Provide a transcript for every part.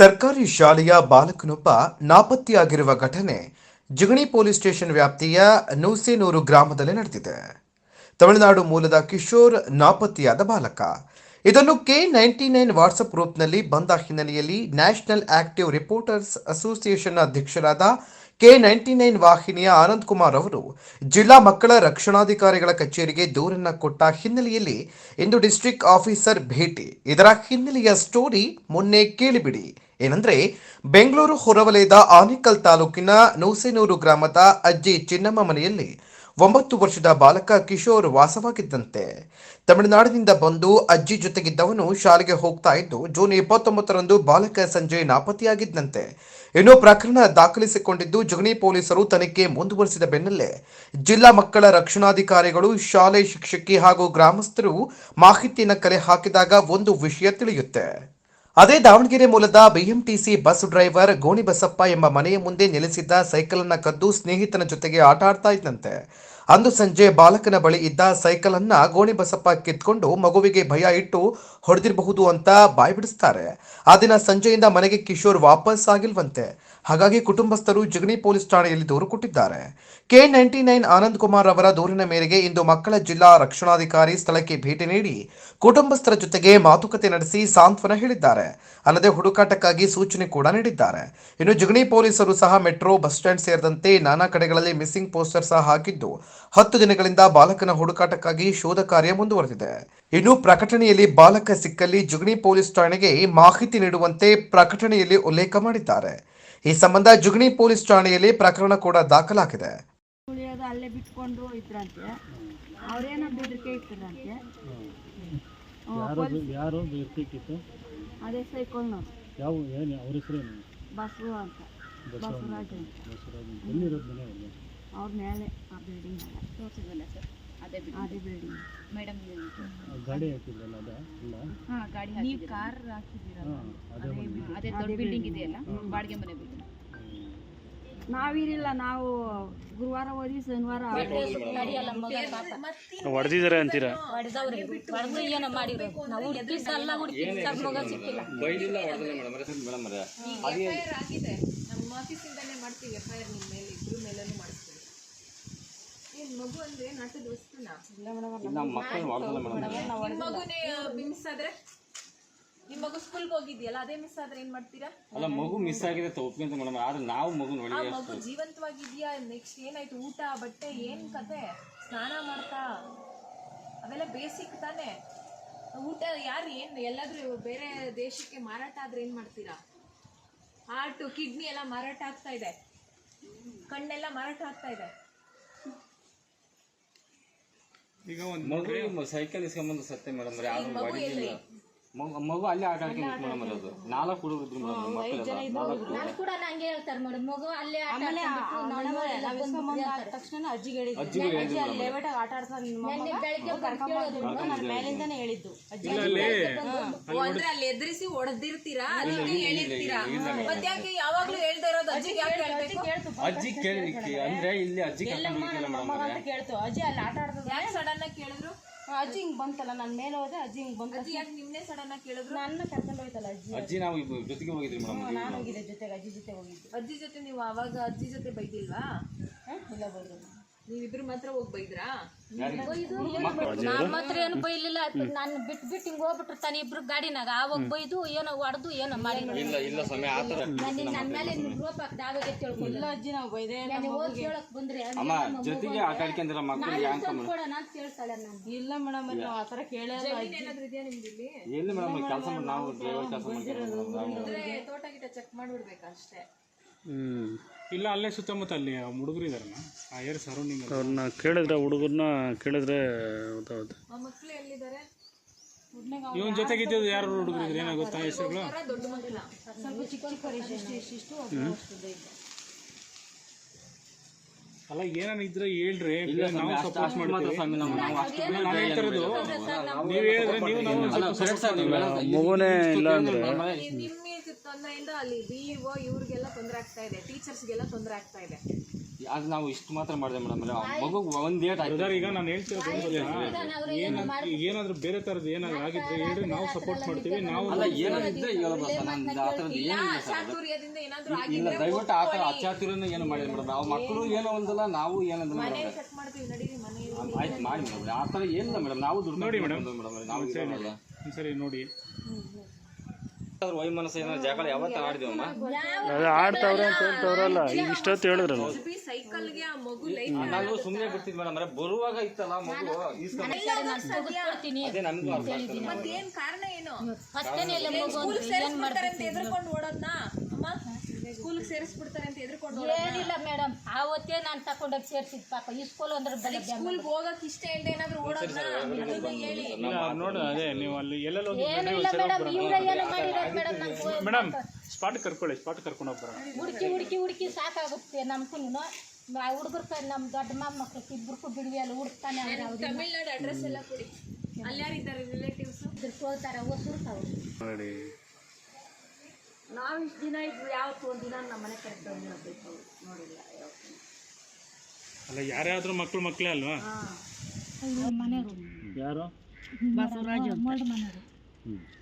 ಸರ್ಕಾರಿ ಶಾಲೆಯ ಬಾಲಕನೊಬ್ಬ ನಾಪತ್ತೆಯಾಗಿರುವ ಘಟನೆ ಜಿಗಣಿ ಪೊಲೀಸ್ ಸ್ಟೇಷನ್ ವ್ಯಾಪ್ತಿಯ ನೂಸೇನೂರು ಗ್ರಾಮದಲ್ಲಿ ನಡೆದಿದೆ. ತಮಿಳುನಾಡು ಮೂಲದ ಕಿಶೋರ್ ನಾಪತ್ತೆಯಾದ ಬಾಲಕ. ಇದನ್ನು ಕೆ ನೈಂಟಿ ನೈನ್ ವಾಟ್ಸಪ್ ಗ್ರೂಪ್ನಲ್ಲಿ ಬಂದ ಹಿನ್ನೆಲೆಯಲ್ಲಿ ನ್ಯಾಷನಲ್ ಆಕ್ಟಿವ್ ರಿಪೋರ್ಟರ್ಸ್ ಅಸೋಸಿಯೇಷನ್ ಅಧ್ಯಕ್ಷರಾದ ಕೆ ನೈಂಟಿ ನೈನ್ ವಾಹಿನಿಯ ಆನಂದ್ ಕುಮಾರ್ ಅವರು ಜಿಲ್ಲಾ ಮಕ್ಕಳ ರಕ್ಷಣಾಧಿಕಾರಿಗಳ ಕಚೇರಿಗೆ ದೂರನ್ನ ಕೊಟ್ಟ ಹಿನ್ನೆಲೆಯಲ್ಲಿ ಇಂದು ಡಿಸ್ಟ್ರಿಕ್ಟ್ ಆಫೀಸರ್ ಭೇಟಿ. ಇದರ ಹಿನ್ನೆಲೆಯ ಸ್ಟೋರಿ ಮೊನ್ನೆ ಕೇಳಿಬಿಡಿ. ಏನಂದ್ರೆ, ಬೆಂಗಳೂರು ಹೊರವಲಯದ ಆನೇಕಲ್ ತಾಲೂಕಿನ ನೂಸೆನೂರು ಗ್ರಾಮದ ಅಜ್ಜಿ ಚಿನ್ನಮ್ಮ ಮನೆಯಲ್ಲಿ ಒಂಬತ್ತು ವರ್ಷದ ಬಾಲಕ ಕಿಶೋರ್ ವಾಸವಾಗಿದ್ದಂತೆ. ತಮಿಳುನಾಡಿನಿಂದ ಬಂದು ಅಜ್ಜಿ ಜೊತೆಗಿದ್ದವನು ಶಾಲೆಗೆ ಹೋಗ್ತಾ ಇದ್ದು, ಜೂನ್ ಇಪ್ಪತ್ತೊಂಬತ್ತರಂದು ಬಾಲಕ ಸಂಜೆ ನಾಪತ್ತೆಯಾಗಿದ್ದಂತೆ. ಇನ್ನು ಪ್ರಕರಣ ದಾಖಲಿಸಿಕೊಂಡಿದ್ದು ಜಗಣಿ ಪೊಲೀಸರು ತನಿಖೆ ಮುಂದುವರೆಸಿದ ಬೆನ್ನಲ್ಲೇ ಜಿಲ್ಲಾ ಮಕ್ಕಳ ರಕ್ಷಣಾಧಿಕಾರಿಗಳು, ಶಾಲೆ ಶಿಕ್ಷಕಿ ಹಾಗೂ ಗ್ರಾಮಸ್ಥರು ಮಾಹಿತಿಯನ್ನು ಕಲೆ ಹಾಕಿದಾಗ ಒಂದು ವಿಷಯ ತಿಳಿಯುತ್ತೆ. ಅದೇ ದಾವಣಗೆರೆ ಮೂಲದ ಬಿಎಂಟಿಸಿ ಬಸ್ ಡ್ರೈವರ್ ಗೋಣಿಬಸಪ್ಪ ಎಂಬ ಮನೆಯ ಮುಂದೆ ನೆಲೆಸಿದ್ದ ಸೈಕಲ್ ಅನ್ನ ಕದ್ದು ಸ್ನೇಹಿತನ ಜೊತೆಗೆ ಆಟ ಆಡ್ತಾ ಇದ್ದಂತೆ ಅಂದು ಸಂಜೆ ಬಾಲಕನ ಬಳಿ ಇದ್ದ ಸೈಕಲ್ ಅನ್ನ ಗೋಣಿ ಬಸಪ್ಪ ಕಿತ್ಕೊಂಡು ಮಗುವಿಗೆ ಭಯ ಇಟ್ಟು ಹೊಡೆದಿರಬಹುದು ಅಂತ ಬಾಯ್ಬಿಡಿಸ್ತಾರೆ. ಆ ದಿನ ಸಂಜೆಯಿಂದ ಮನೆಗೆ ಕಿಶೋರ್ ವಾಪಸ್ ಆಗಿಲ್ವಂತೆ. ಹಾಗಾಗಿ ಕುಟುಂಬಸ್ಥರು ಜಿಗಣಿ ಪೊಲೀಸ್ ಠಾಣೆಯಲ್ಲಿ ದೂರು ಕೊಟ್ಟಿದ್ದಾರೆ. K ninety nine Anand Kumar ಅವರ ದೂರಿನ ಮೇರೆಗೆ ಇಂದು ಮಕ್ಕಳ ಜಿಲ್ಲಾ ರಕ್ಷಣಾಧಿಕಾರಿ ಸ್ಥಳಕ್ಕೆ ಭೇಟಿ ನೀಡಿ ಕುಟುಂಬಸ್ಥರ ಜೊತೆಗೆ ಮಾತುಕತೆ ನಡೆಸಿ ಸಾಂತ್ವನ ಹೇಳಿದ್ದಾರೆ. ಅಲ್ಲದೆ ಹುಡುಕಾಟಕ್ಕಾಗಿ ಸೂಚನೆ ಕೂಡ ನೀಡಿದ್ದಾರೆ. ಇನ್ನು ಜಿಗಣಿ ಪೊಲೀಸರು ಸಹ ಮೆಟ್ರೋ, ಬಸ್ ಸ್ಟ್ಯಾಂಡ್ ಸೇರಿದಂತೆ ನಾನಾ ಕಡೆಗಳಲ್ಲಿ ಮಿಸ್ಸಿಂಗ್ ಪೋಸ್ಟರ್ ಸಹ ಹಾಕಿದ್ದು, ಹತ್ತು ದಿನಗಳಿಂದ ಬಾಲಕನ ಹುಡುಕಾಟಕ್ಕಾಗಿ ಶೋಧ ಕಾರ್ಯ ಮುಂದುವರೆದಿದೆ. ಇನ್ನು ಪ್ರಕಟಣೆಯಲ್ಲಿ ಬಾಲಕ ಸಿಕ್ಕಲ್ಲಿ ಜುಗಣಿ ಪೊಲೀಸ್ ಠಾಣೆಗೆ ಮಾಹಿತಿ ನೀಡುವಂತೆ ಪ್ರಕಟಣೆಯಲ್ಲಿ ಉಲ್ಲೇಖ ಮಾಡಿದ್ದಾರೆ. ಈ ಸಂಬಂಧ ಜುಗಣಿ ಪೊಲೀಸ್ ಠಾಣೆಯಲ್ಲಿ ಪ್ರಕರಣ ಕೂಡ ದಾಖಲಾಗಿದೆ. ಉಳಿಯೋದು ಅಲ್ಲೇ ಬಿಟ್ಕೊಂಡು ಇದ್ರಂತೆ. ಅವ್ರೇನೋ ಬೆದರಿಕೆ ಇಟ್ಟಿದ್ರಂತೆ. ಯಾರು ಅದೇ ಯಾವ ಏನು ಅವ್ರ ಹೆಸರೇನು? ಬಸವ ಅಂತ. ಬಸವರಾಜ್ ಅಂತ. ಬಸವರಾಜ್ ಎಲ್ಲಿರೋದು ಮನೆ ಅವ್ರಿಗೆ ಅವ್ರ ಮೇಲೆ ಆ ಬಿಲ್ಡಿಂಗ್ ತೋರಿಸಿದ್ವಲ್ಲ ಸರ್. ಅದೇ ಅದೇ ಬಿಲ್ಡಿಂಗ್. ಮೇಡಮ್ ಗಾಡಿ ಹಾಕಿದ್ರಲ್ಲ ಅದ? ಇಲ್ಲ? ಹಾಂ ಗಾಡಿ ನೀವು ಕಾರ್ ಹಾಕಿದ್ದೀರಲ್ಲ. ಅದೇ ದೊಡ್ಡ ಬಿಲ್ಡಿಂಗ್ ಇದೆಯಲ್ಲ? ಬಾಡಿಗೆ ಮನೆ ಬಿಲ್ಡಿಂಗ್. ನಾವಿರಿಲ್ಲ ನಾವು ಗುರುವಾರ ಹೋದ್ವಿ ಶನಿವಾರ ಹೊಡೆದಿದ್ದಾರೆ ಅಂತೀರಾ? ಹೊಡೆದವ್ರಿ ಹೊಡೆದು ಏನೋ ಮಾಡಿರೋ ನಾವು ಹುಡುಕಿ ಸಲ್ಲ ಹುಡುಕಿ ಸರ್ ಮಗ ಸಿಕ್ಕಿಲ್ಲ. ನಮ್ಮ ಆಫೀಸಿಂದಲೇ ಮಾಡ್ತೀವಿ ಎಫ್ ಐ ಆರ್ ನಿಮ್ಮ ಮೇಲೆ ಮೇಲೂ ಮಾಡಿಸ್ತೀವಿ ಏನ್ ಮಗು ಅಂದ್ರೆ ನಾಟದ ವಸ್ತುನ? ನಿಮ್ ಮಗುನೇ ಮಿಸ್ ಆದ್ರೆ? ನಿಮ್ ಮಗು ಸ್ಕೂಲ್ಗೆ ಹೋಗಿದ್ಯಲ್ಲ ಅದೇ ಮಿಸ್ ಆದ್ರೆ ಏನ್ ಮಾಡ್ತೀರಾ? ಅಲ್ಲ ಮಗು ಮಿಸ್ ಆಗಿದೆ ಅಂತ ಒಪ್ಕೊಂತ ಮೇಡಮ್ ಆದ್ರೆ ನಾವು ಮಗು ನೋಡಿ ಆ ಮಗು ಜೀವಂತವಾಗಿದ್ಯಾ? ನೆಕ್ಸ್ಟ್ ಏನಾಯ್ತು? ಊಟ ಬಟ್ಟೆ ಏನ್ ಕತೆ? ಸ್ನಾನ ಮಾಡ್ತಾ? ಅವೆಲ್ಲ ಬೇಸಿಕ್ ತಾನೆ? ಊಟ ಯಾರು ಏನ್ ಎಲ್ಲಾದ್ರೂ ಬೇರೆ ದೇಶಕ್ಕೆ ಮಾರಾಟ ಆದ್ರೆ ಏನ್ ಮಾಡ್ತೀರಾ? ಹಾರ್ಟು ಕಿಡ್ನಿ ಎಲ್ಲ ಮಾರಾಟ ಆಗ್ತಾ ಇದೆ. ಕಣ್ಣೆಲ್ಲ ಮಾರಾಟ ಆಗ್ತಾ ಇದೆ. ಮಗು ಸೈಕಲ್ ಇಸ್ಕೊಂಬಂದು ಸತ್ತೆ ಮೇಡಮ್ ಯಾರು ಹೊಡಿಲಿಲ್ಲ ಮಗು ಮಗು ಅಲ್ಲೇ ಆಟ ಆಡ್ಕೊಂಡು ಮೇಡಮ್ ಅದು ನಾಲ್ಕು ಹುಡುಗರು ಇದ್ರು ಮೇಡಮ್ ಮಕ್ಕಳೆಲ್ಲ ನಾಲ್ಕು ನಾನು ಕೂಡ ನಂಗೆ ಹೇಳ್ತಾರೆ ಮೇಡಮ್. ಮಗು ಅಲ್ಲೇ ಆಟ ಆಮೇಲೆ. ತಕ್ಷಣ ಅಜ್ಜಿಗೆ ಹೇಳಿದ್ದು ಅಜ್ಜಿಗೆ ಅಜ್ಜಿ ಲೇವಟಾಗಿ ಆಟ ಆಡ್ತಾರೆ ನಿಮ್ಮ ನೆನ್ನೆ ಬೆಳಗ್ಗೆ ಬಂದು ಕೇಳೋದು ನಾನು ಮೇಲಿಂದಾನೇ ಹೇಳಿದ್ದು. ಅಜ್ಜಿ ಅಂದ್ರೆ ಅಲ್ಲಿ ಎದುರಿಸಿ ಹೊಡೆದಿರ್ತೀರಾ ಅದಕ್ಕೆ ಹೇಳಿರ್ತೀರಾ ಮತ್ತೆ ಯಾಕೆ ಯಾವಾಗ್ಲೂ ಹೇಳ್ತಾ ಇರೋದು ಅಜ್ಜಿಗೆ ಯಾಕೆ ಹೇಳ್ಬೇಕು? ಅಜ್ಜಿ ಕೇಳಿ ಅಂದ್ರೆ ಇಲ್ಲಿ ಅಜ್ಜಿ ಕರ್ಕೊಂಡು ಮೇಡಮ್ ಅಂತ ಕೇಳ್ತು. ಅಜ್ಜಿ ಅಲ್ಲಿ ಆಟ ಆಡ್ತದ ಯಾಕೆ ಸಡನ್ ಆಗಿ ಕೇಳಿದ್ರು? ಅಜ್ಜಿ ಹಿಂಗ್ ಬಂತಲ್ಲ ನನ್ನ ಮೇಲೆ ಹೋದೆ ಅಜ್ಜಿ ಹಿಂಗ್ ಬಂತ. ಅಜ್ಜಿ ಯಾಕೆ ನಿಮ್ನೆ ಸಡನ್ ಆಗಿ ಕೇಳಿದ್ರು? ನನ್ನ ಕರ್ಕೊಂಡು ಹೋಯ್ತಲ್ಲ ಅಜ್ಜಿ ಅಜ್ಜಿ ನಾವು ಇಬ್ರು ಜೊತೆಗೆ ಹೋಗಿದ್ರಿ ಮೇಡಮ್ ನಾನು ಹೋಗಿದ್ದೆ ಜೊತೆಗೆ ಅಜ್ಜಿ ಜೊತೆ ಹೋಗಿದ್ವಿ ಅಜ್ಜಿ ಜೊತೆ ನೀವು ಅವಾಗ ಅಜ್ಜಿ ಜೊತೆ ಬೈದಿಲ್ವಾ? ಹ? ಇಲ್ಲ ಬೈದು ನೀವಿಬ್ರು ಮಾತ್ರ ಹೋಗಿ ಬೈದ್ರಾ? ಏನು? ಬೈಲಿಲ್ಲ. ನಾನು ಬಿಟ್ ಬಿಟ್ಟು ಹಿಂಗ್ ಹೋಗ್ಬಿಟ್ರು ತಾನೆ ಇಬ್ರು ಗಾಡಿನಾಗ. ಆವಾಗ ಬೈದು ಏನೋ ಹೊಡೆದು ಏನೋ ಮಾಡಿ. ಇಲ್ಲ ಇಲ್ಲ ಸಮಯ ಆ ಥರ ನನ್ನ ನನ್ನ ಮೇಲೆ ರೂಪ ದಾವಾಗೆ ತಿಳ್ಕೊಂಡಿಲ್ಲ ಇಲ್ಲ ಅಜ್ಜಿ ನಾವು ಬೈದೆ ನಾನು ಹೋಗಿ ಹೇಳಕ್ ಬಂದ್ರೆ. ಅಮ್ಮ ಜೊತೆಗೆ ಆಟ ಆಡ್ಕೊಂಡ್ರ ಮಕ್ಕಳು ಯಾಕೆ ಹೇಳ್ತಾಳೆ ನಾನು ಇಲ್ಲ ಮೇಡಮ್ ನಾವು ಆ ಥರ ಕೇಳಲ್ಲ ಅಜ್ಜಿ. ಏನಾದ್ರು ಇದೆಯಾ ನಿಮ್ದು ಇಲ್ಲಿ? ಎಲ್ಲಿ ಮೇಡಮ್ ಕೆಲಸ ಮಾಡಿ ನಾವು ಡ್ರೈವರ್ ಕೆಲಸ ಮಾಡ್ತೀವಿ ತೋಟ ಗಿಟ ಚೆಕ್ ಮಾಡ್ಬಿಡ್ಬೇಕು ಅಷ್ಟೇ ಇಲ್ಲ ಅಲ್ಲೇ ಸುತ್ತಮುತ್ತ ಅಲ್ಲಿ ಹುಡುಗರು ಇದಾರಲ್ಲ ಆ ಏರ್ ಸರೌಂಡಿಂಗ್ ಅವ್ರನ್ನ ಕೇಳಿದ್ರೆ ಹುಡುಗರನ್ನ ಕೇಳಿದ್ರೆ ಗೊತ್ತಾಗುತ್ತೆ ಇವನ್ ಜೊತೆಗಿದ್ದು ಯಾರು ಹುಡುಗರು ಇದ್ರೆ ಏನಾಗುತ್ತಾ ಗೊತ್ತಾ ಹೆಸರುಗಳು? ಅಲ್ಲ ಏನಾನ ಇದ್ರೆ ಹೇಳ್ರಿ. ಇಲ್ಲ ನಾವು ಸಪೋರ್ಟ್ ಮಾಡ್ತೀವಿ. ನಾವು ನಾವು ನಾನು ಹೇಳ್ತರೋದು ನೀವು ಹೇಳಿದ್ರೆ ನೀವು ನಾವು ಕರೆಕ್ಟ್ ಸರ್ ನೀವು ಹೇಳೋದು ಮಗುನೇ ಇಲ್ಲ ಅಂದ್ರೆ. ತೊಂದರೆಯಿಂದ ಅಲ್ಲಿ ಬಿ ಇ ಇವ್ರಿಗೆಲ್ಲ ತೊಂದರೆ ಆಗ್ತಾ ಇದೆ. ಟೀಚರ್ಸ್ಗೆಲ್ಲ ತೊಂದರೆ ಆಗ್ತಾ ಇದೆ. ಅದು ನಾವು ಇಷ್ಟು ಮಾತ್ರ ಮಾಡಿದೆ ಮೇಡಮ್. ಮಗು ಒಂದು ಏಟ್ ಆಯ್ತು. ಸರ್ ಈಗ ನಾನು ಹೇಳ್ತಿರೋದು ಏನಂದ್ರೆ? ಏನಾದ್ರು ಬೇರೆ ಥರದ್ದು ಏನಾದ್ರು ಆಗಿದ್ರೆ ಹೇಳ್ರಿ ನಾವು ಸಪೋರ್ಟ್ ಮಾಡ್ತೀವಿ ನಾವು ಅಲ್ಲ ಏನಂದ್ರೆ ಹೇಳ್ಬೋದು ಸರ್ ನಮ್ದು ಆ ಥರದ್ದು ಏನಿಲ್ಲ ಸರ್. ಚಾತುರ್ಯದಿಂದ ಏನಾದ್ರೂ ಇಲ್ಲ ಆಗಿದ್ರೆ ದಯವಿಟ್ಟು ಆ ಥರ ಅಚಾತುರ್ಯನ ಏನು ಮಾಡಿದೆ ಮೇಡಮ್. ನಾವು ಮಕ್ಕಳು ಏನೋ ಒಂದಲ್ಲ ನಾವು ಏನಂದ್ರೆ ಮೇಡಮ್. ಚೆಕ್ ಮಾಡ್ತೀವಿ ನಡೀರಿ ಮನೆ ಆಯ್ತು ಮಾಡಿ ಮೇಡಮ್. ಆ ಥರ ಏನಿಲ್ಲ ಮೇಡಮ್. ನಾವು ದುಡ್ಡು ನೋಡಿ ಮೇಡಮ್. ಮೇಡಮ್. ನಾವು ಒಂದ್ಸರಿ ನೋಡಿ. ವೈಮನಸ್ಸು ಏನೋ ಜಗಳ ಯಾವತ್ತ ಆಡಿದೀವಮ್ಮ. ಅದೇ ಆಡ್ತಾವ್ರೆ ಅಂತ ಹೇಳ್ತಾವ್ರಲ್ಲ ಈಗ ಇಷ್ಟೊತ್ತು ಹೇಳಿದ್ರಲ್ಲ. ಸೈಕಲ್ಗೆ ಆ ಮಗು ಲೈಫ್ ನಾನು ಸುಮ್ಮನೆ ಬಿಡ್ತಿದ್ ಮೇಡಮ್ ಬರುವಾಗ ಇತ್ತಲ್ಲ ಮಗು ಈಸ್ಕೊಂಡ್ ಕೊಡ್ತೀನಿ ಅದೇ ನಮಗೂ ಅರ್ಥ ಆಗ್ತದೆ ಮತ್ ಕಾರಣ ಏನು? ಫಸ್ಟೇನೆ ಎಲ್ಲ ಮಗು ಸ್ಕೂಲ್ ಸೇರಿಸ್ಬಿಡ್ತಾರೆ ಅಂತ ಎದ್ರಕೊಂಡು ಓಡೋದ್ನ? ಅಮ್ಮ ಸ್ಕೂಲ್ ಸೇರಿಸ್ಬಿಡ್ತಾರೆ ಅಂತ ಎದ್ರಕೊಂಡು ಮೇಡಮ್ ನಾನು ತಕೊಂಡೋಗಿ ಸೇರ್ಸಿದ್ ಪಾಪ. ಈ ಸ್ಕೂಲ್ ಅಂದ್ರೆ ಬೆಲೆ ಸ್ಕೂಲ್ ಹೋಗಕ್ ಇಷ್ಟ ಇಲ್ಲದೆ ಏನಾದ್ರು ಓಡೋದ್ನಾ? ಅದನ್ನ ಹೇಳಿ. ನೋಡಿ ಅದೇ ನೀವು ಅಲ್ಲಿ ಎಲ್ಲೆಲ್ಲಿ ಹೋಗಿ ಏನು ಇಲ್ಲ ಮೇಡಮ್ ಇವ್ರ ಏನೋ ಮಾಡಿರೋದು ಮೇಡಮ್ ನಂಗೆ ಮೇಡಮ್ ಸ್ಪಾಟ್ ಕರ್ಕೊಳ್ಳಿ ಸ್ಪಾಟ್ ಕರ್ಕೊಂಡು ಹೋಗಿ ಬರೋಣ. ಹುಡುಕಿ ಹುಡುಕಿ ಹುಡುಕಿ ಸಾಕಾಗುತ್ತೆ ನಮ್ಗೂ ಹುಡುಗರು ನಮ್ಮ ದೊಡ್ಡ ಮೊಮ್ಮಕ್ಳು ಇಬ್ಬರಿಗೂ ಬಿಡುವಿ ಅಲ್ಲಿ ಹುಡುಕ್ತಾನೆ ತಮಿಳ್ನಾಡು ಅಡ್ರೆಸ್ ಎಲ್ಲ ಕೊಡಿ. ಅಲ್ಲಿ ಯಾರಿದ್ದಾರೆ ರಿಲೇಟಿವ್ಸ್ ಹೋಗ್ತಾರೆ ಓದ್ತಿರ್ತಾವೆ ನೋಡಿ. ನಾವು ಇಷ್ಟು ದಿನ ಇದ್ವಿ ಯಾವತ್ತು ಒಂದು ದಿನ ನಮ್ಮ ಮನೆ ಕರೆಕ್ಟ್ ನೋಡಿಲ್ಲ ಯಾವತ್ತು. ಅಲ್ಲ ಯಾರ್ಯಾದ್ರೂ ಮಕ್ಕಳು ಮಕ್ಕಳೇ ಅಲ್ವಾ? ಮನೆಯವರು. ಯಾರು? ಬಸವರಾಜ್ ಅಂತ. ಮನೆಯವರು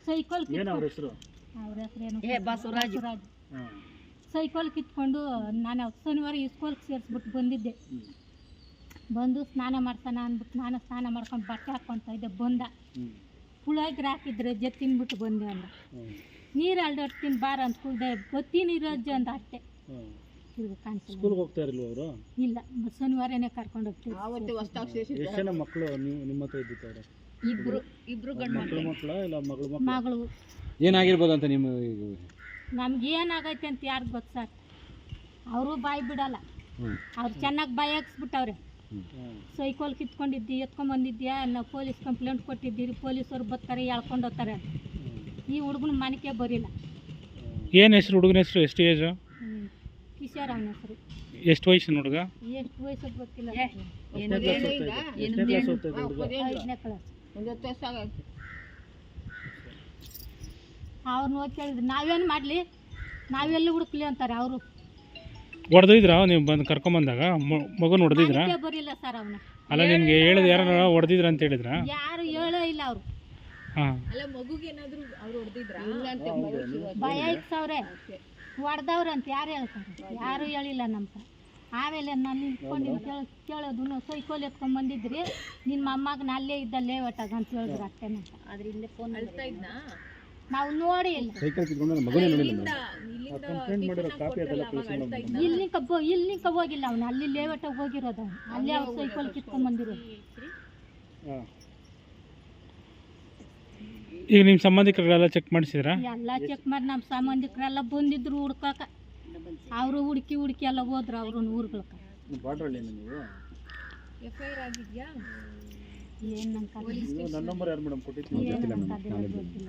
ಸೈಕಲ್ ಏನು ಅವ್ರ ಹೆಸರು? ಅವ್ರ ಹೆಸರೇನು ಏ ಬಸವರಾಜು. ಹಾಂ. ಸೈಕಲ್ ಕಿತ್ಕೊಂಡು ನಾನು ಶನಿವಾರ ಇಸ್ಕೋಲ್ಗೆ ಸೇರಿಸ್ಬಿಟ್ಟು ಬಂದಿದ್ದೆ. ಬಂದು ಸ್ನಾನ ಮಾಡ್ತಾನ ಅಂದ್ಬಿಟ್ಟು ನಾನು ಸ್ನಾನ ಮಾಡ್ಕೊಂಡು ಬಟ್ಟೆ ಹಾಕ್ಕೊತಾ ಇದ್ದೆ ಬಂದ. ಹುಳಾಗಿ ರಾಕಿದ್ರೆ ಹಾಕಿದ್ರೆ ಜ ತಿನ್ಬಿಟ್ಟು ಬಂದೆ ಅಂದ. ನೀರು ನೀರು ಅಲ್ದಾಡ್ತೀನಿ ಬಾರ ಅಂತ ಕುಳ್ದೆ ಗೊತ್ತಿನಿರೋಜ್ ರಜ್ಜು ಅಂದ ಅಷ್ಟೇ. ಹ್ಞೂ ತಿರ್ಗಿ ಸ್ಕೂಲ್ಗೆ ಹೋಗ್ತಾ ಇರಲ್ವ ಅವರು? ಇಲ್ಲ ಮ- ಶನಿವಾರನೇ ಕರ್ಕೊಂಡು ಹೋಗ್ತೀವಿ ಆವತ್ತು ಹೊಸ್ದಾಗಿ ಎಷ್ಟು ಜನ ಮಕ್ಕಳು ನೀವು ನಿಮ್ಮ ಹತ್ರ ಇದ್ದಿದ್ದಾರೆ ಇಬ್ರು ಇಬ್ರು ಗಂಡು ಮಕ್ಕಳು ಮಕ್ಕಳ ಇಲ್ಲ ಮಗಳು ಮಕ್ಕಳು ಮಗಳು. ಏನಾಗಿರ್ಬೋದು ಅಂತ ನಿಮ್ಮ ನಮ್ಗೆ ಏನಾಗೈತೆ ಅಂತ ಯಾರಿಗೆ ಗೊತ್ತು ಸರ್ ಅವರು ಬಾಯಿ ಬಿಡಲ್ಲ. ಅವ್ರು ಚೆನ್ನಾಗಿ ಬಾಯಿ ಹಾಕ್ಸ್ಬಿಟ್ಟವ್ರೆ. ಸೈಕಲ್ ಕಿತ್ಕೊಂಡಿದ್ದಿ ಎತ್ಕೊಂಬಂದಿದ್ಯಾ ನಾವು ಪೊಲೀಸ್ ಕಂಪ್ಲೇಂಟ್ ಕೊಟ್ಟಿದ್ದೀರಿ ಪೊಲೀಸರು ಬರ್ತಾರೆ ಎಳ್ಕೊಂಡು ಹೋಗ್ತಾರೆ ಈ ಹುಡುಗನ ಮನೆಗೆ ಬರಿಲ್ಲ. ಏನು ಹೆಸರು ಹುಡುಗನ ಹೆಸರು ಎಷ್ಟು ಏಜು? ಹ್ಮ್. ಕಿಶೋರ್ ಅವನ ಹೆಸರು. ಎಷ್ಟು ವಯಸ್ಸಿನ ಹುಡುಗ? ಎಷ್ಟು ವಯಸ್ಸು ಗೊತ್ತಿಲ್ಲ. ಐದನೇ ಕ್ಲಾಸ್. ಅವ್ರನ್ನ ಹೋಗಿ ಕೇಳಿದ್ರು ನಾವೇನು ಮಾಡಲಿ? ನಾವೆಲ್ಲಿ ಹುಡುಕ್ಲಿ? ಅಂತಾರೆ ಅವರು. ಹೊಡೆದಿದ್ರ? ನೀವು ಬಂದು ಕರ್ಕೊಂಬಂದಾಗ? ಮಗನ ಹೊಡೆದಿದ್ರ? ಬರಿಲ್ಲ ಸರ್ ಅವನ. ಅಲ್ಲ ನಿಮ್ಗೆ ಹೇಳಿದ ಯಾರು ಹೊಡೆದಿದ್ರ ಅಂತ ಹೇಳಿದ್ರ? ಯಾರು ಹೇಳೇ ಇಲ್ಲ ಅವರು. ಹಾಂ. ಅಲ್ಲ ಮಗುಗೆ ಏನಾದ್ರು ಅವ್ರು ಹೊಡೆದಿದ್ರ? ಭಯ ಭಯ ಇಕ್ಸವ್ರೆ ಹೊಡೆದವ್ರೆ ಅಂತ ಯಾರು ಹೇಳ್ತಾರೆ? ಯಾರು ಹೇಳಿಲ್ಲ ನಮ್ಮ ಹತ್ರ ಆಮೇಲೆ ನಾನು ನಿಂತ್ಕೊಂಡು ಕೇಳ ಕೇಳೋದು ಸೈಕೋಲ್ ಸೈಕಲ್ ಎತ್ಕೊಂಡ್ ಬಂದಿದ್ರಿ. ನಿಮ್ಮ ಮೊಮ್ಮಗನ ಅಲ್ಲೇ ಇದ್ದ ಲೇವಟಾಗ ಅಂತ ಹೇಳಿದ್ರು ಅಷ್ಟೇ ಆದ್ರೆ ಇಲ್ಲೇ ಫೋನ್ ಅಳ್ತಾ ಇದ್ನಾ? ನಾವು ನೋಡಿ ಇಲ್ಲ. ಕಬ್ಬ ಇಲ್ಲಿ ಹೋಗಿಲ್ಲ ಅವನು. ಅಲ್ಲಿ ಲೇವಟಾಗ ಹೋಗಿರೋದು ಅವನು. ಅಲ್ಲೇ ಅವ್ರು ಸೈಕಲ್ ಕಿತ್ಕೊಂಡ್ ಬಂದಿರೋದು. ಈಗ ನಿಮ್ಮ ಸಂಬಂಧಿಕರೆಲ್ಲ ಚೆಕ್ ಮಾಡಿಸಿದ್ರಾ? ಎಲ್ಲ ಚೆಕ್ ಮಾಡಿ ನಮ್ಮ ಸಂಬಂಧಿಕರೆಲ್ಲ ಬಂದಿದ್ರು ಹುಡ್ಕಾಕ ಅವರು ಹುಡುಕಿ ಹುಡುಕಿ ಎಲ್ಲ ಹೋದ್ರು ಅವ್ರ ಊರುಗಳ್ಕ. ಏನು ನನ್ನ ನೀವು ನನ್ನ ನಂಬರ್ ಯಾರು ಮೇಡಮ್ ಕೊಟ್ಟಿದ್ದೀನಿ ಏನು ಗೊತ್ತಿಲ್ಲ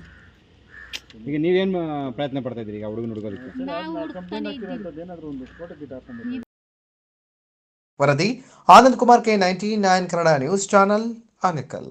ಈಗ ನೀವೇನು ಪ್ರಯತ್ನ ಪಡ್ತಾ ಇದ್ರಿ ಈಗ ಹುಡುಗನ ಹುಡುಗೋದಕ್ಕೆ ನಾವು ಹುಡುಕ್ತಾನೆ ಇದ್ದೀವಿ. ಏನಾದರೂ ಒಂದು ಫೋಟೋ ಹಾಕೊಂಡು ವರದಿ Anand Kumar K ninety nine Kannada news channel Anekal.